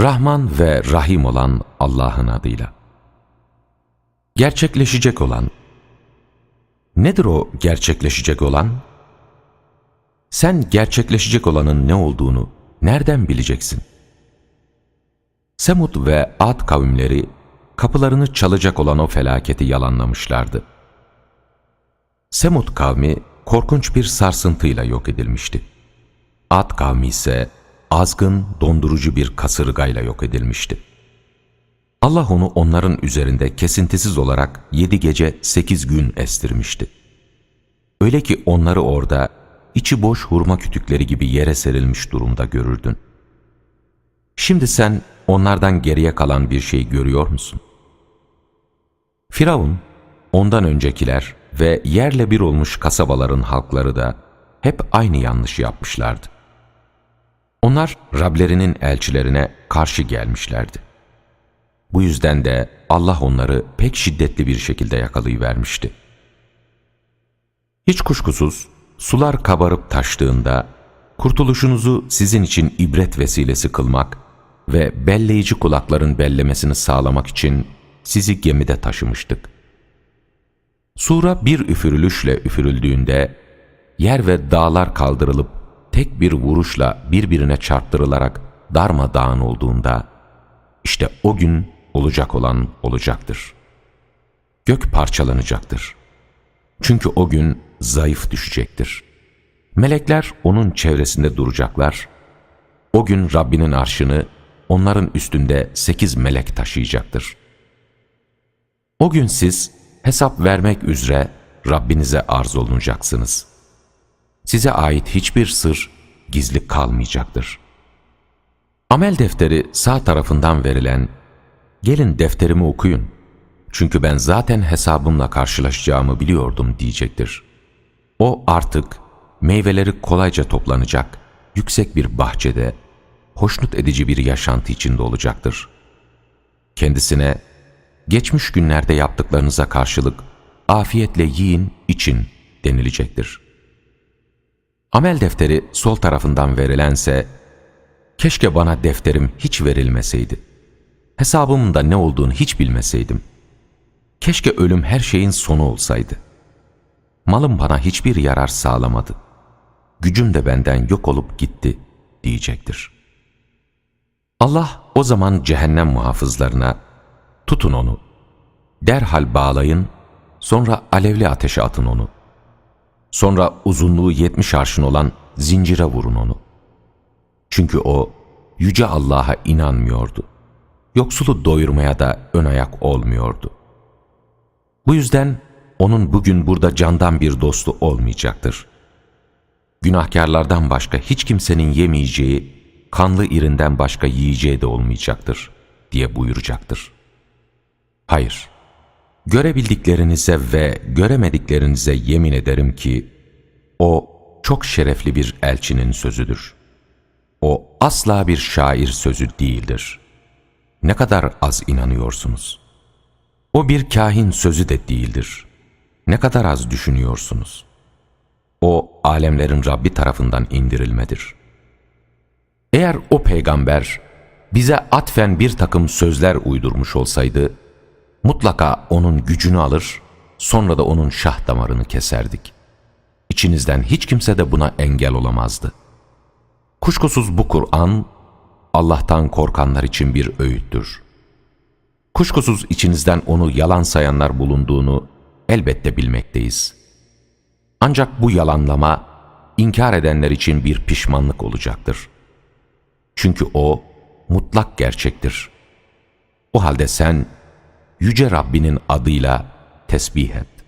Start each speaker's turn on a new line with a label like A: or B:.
A: Rahman ve Rahim olan Allah'ın adıyla. Gerçekleşecek olan. Nedir o gerçekleşecek olan? Sen gerçekleşecek olanın ne olduğunu nereden bileceksin? Semud ve Ad kavimleri kapılarını çalacak olan o felaketi yalanlamışlardı. Semud kavmi korkunç bir sarsıntıyla yok edilmişti. Ad kavmi ise azgın, dondurucu bir kasırgayla yok edilmişti. Allah onu onların üzerinde kesintisiz olarak yedi gece sekiz gün estirmişti. Öyle ki onları orada içi boş hurma kütükleri gibi yere serilmiş durumda görürdün. Şimdi sen onlardan geriye kalan bir şey görüyor musun? Firavun, ondan öncekiler ve yerle bir olmuş kasabaların halkları da hep aynı yanlışı yapmışlardı. Onlar Rablerinin elçilerine karşı gelmişlerdi. Bu yüzden de Allah onları pek şiddetli bir şekilde yakalayıvermişti. Hiç kuşkusuz sular kabarıp taştığında kurtuluşunuzu sizin için ibret vesilesi kılmak ve belleyici kulakların bellemesini sağlamak için sizi gemide taşımıştık. Sura bir üfürülüşle üfürüldüğünde yer ve dağlar kaldırılıp tek bir vuruşla birbirine çarptırılarak darmadağın olduğunda işte o gün olacak olan olacaktır. Gök parçalanacaktır. Çünkü o gün zayıf düşecektir. Melekler onun çevresinde duracaklar. O gün Rabbinin arşını onların üstünde sekiz melek taşıyacaktır. O gün siz hesap vermek üzere Rabbinize arz olunacaksınız. Size ait hiçbir sır gizli kalmayacaktır. Amel defteri sağ tarafından verilen, gelin defterimi okuyun, çünkü ben zaten hesabımla karşılaşacağımı biliyordum diyecektir. O artık meyveleri kolayca toplanacak, yüksek bir bahçede, hoşnut edici bir yaşantı içinde olacaktır. Kendisine, geçmiş günlerde yaptıklarınıza karşılık afiyetle yiyin, için denilecektir. Amel defteri sol tarafından verilense, keşke bana defterim hiç verilmeseydi. Hesabımın da ne olduğunu hiç bilmeseydim. Keşke ölüm her şeyin sonu olsaydı. Malım bana hiçbir yarar sağlamadı. Gücüm de benden yok olup gitti diyecektir. Allah o zaman cehennem muhafızlarına, tutun onu, derhal bağlayın, sonra alevli ateşe atın onu. Sonra uzunluğu yetmiş arşın olan zincire vurun onu. Çünkü o yüce Allah'a inanmıyordu. Yoksulu doyurmaya da ön ayak olmuyordu. Bu yüzden onun bugün burada candan bir dostu olmayacaktır. Günahkarlardan başka hiç kimsenin yemeyeceği, kanlı irinden başka yiyeceği de olmayacaktır diye buyuracaktır. Hayır, görebildiklerinize ve göremediklerinize yemin ederim ki, o çok şerefli bir elçinin sözüdür. O asla bir şair sözü değildir. Ne kadar az inanıyorsunuz. O bir kahin sözü de değildir. Ne kadar az düşünüyorsunuz. O alemlerin Rabbi tarafından indirilmedir. Eğer o peygamber bize atfen bir takım sözler uydurmuş olsaydı, mutlaka onun gücünü alır, sonra da onun şah damarını keserdik. İçinizden hiç kimse de buna engel olamazdı. Kuşkusuz bu Kur'an, Allah'tan korkanlar için bir öğüttür. Kuşkusuz içinizden onu yalan sayanlar bulunduğunu elbette bilmekteyiz. Ancak bu yalanlama, inkar edenler için bir pişmanlık olacaktır. Çünkü o, mutlak gerçektir. O halde sen, Yüce Rabbinin adıyla tesbih et.